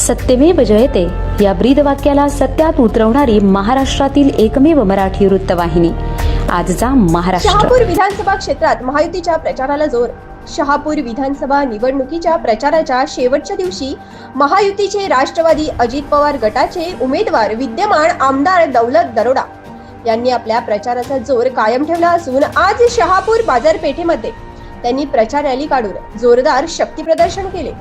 सत्यमेव जयते. या ब्रीद वाक्याला सत्यात उतरवणारी महाराष्ट्रातील एकमेव मराठी वृत्तवाहिनी. आजचा महाराष्ट्र. शहापूर विधानसभा क्षेत्रात महायुतीच्या प्रचाराला जोर. शहापूर विधानसभा निवडणुकीच्या प्रचाराच्या शेवटच्या दिवशी महायुतीचे राष्ट्रवादी अजित पवार गटाचे उमेदवार विद्यमान आमदार दौलत दरोडा यांनी आपल्या प्रचाराचा जोर कायम ठेवला असून आज शहापूर बाजारपेठेमध्ये त्यांनी प्रचार रॅली काढून जोरदार शक्ती प्रदर्शन केले.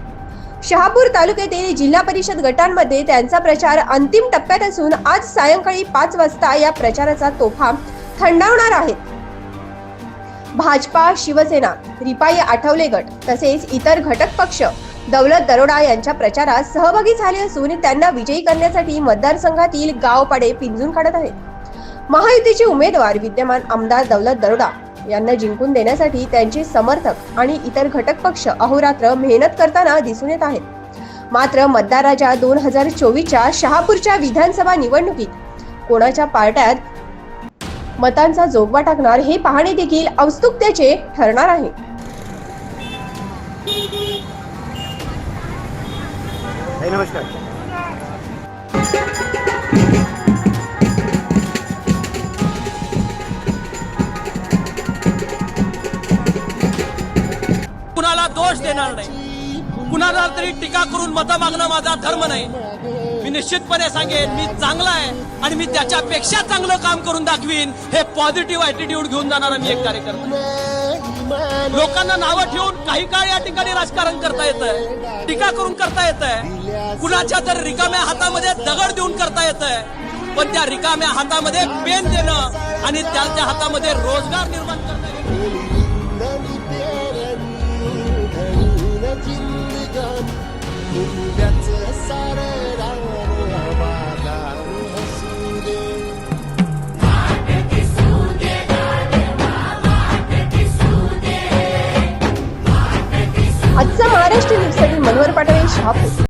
शहापूर तालुक्यातील जिल्हा परिषद गटांमध्ये त्यांचा प्रचार अंतिम टप्प्यात असून आज सायंकाळी पाच वाजता या प्रचाराचा तोफा थंडावणार आहेत भाजपा शिवसेना रिपाई आठवले गट तसेच इतर घटक पक्ष दौलत दरोडा यांच्या प्रचारात सहभागी झाले असून त्यांना विजयी करण्यासाठी मतदारसंघातील गावपाडे पिंजून काढत आहेत. महायुतीचे उमेदवार विद्यमान आमदार दौलत दरोडा यांना जिंकून देण्यासाठी त्यांचे समर्थक आणि इतर घटक पक्ष अहोरात्र मेहनत करताना दिसून येत आहेत. मात्र मतदाराच्या दोन हजार चोवीसच्या शहापूरच्या विधानसभा निवडणुकीत कोणाच्या पार्ट्यात मतांचा जोगवा टाकणार हे पाहणे देखील औत्सुकतेचे ठरणार आहे. नमस्कार. दोष देणार नाही. कुणाला तरी टीका करून मतं मागणं माझा धर्म नाही. मी निश्चितपणे सांगेन मी चांगला आहे आणि मी त्याच्यापेक्षा चांगलं काम करून दाखवीन. हे पॉझिटिव्ह ऍटिट्यूड घेऊन जाणारा मी एक कार्यकर्ता. लोकांना नावं ठेवून काही काळ या ठिकाणी राजकारण करता येत आहे. टीका करून करता येत आहे. कुणाच्या तर रिकाम्या हातामध्ये दगड देऊन करता येत आहे. पण त्या रिकाम्या हातामध्ये पेन देणं आणि त्याच्या हातामध्ये रोजगार निर्माण करता येतं महाराष्ट्र न्यूजसाठी मनोहर पाटोळे शहापूर.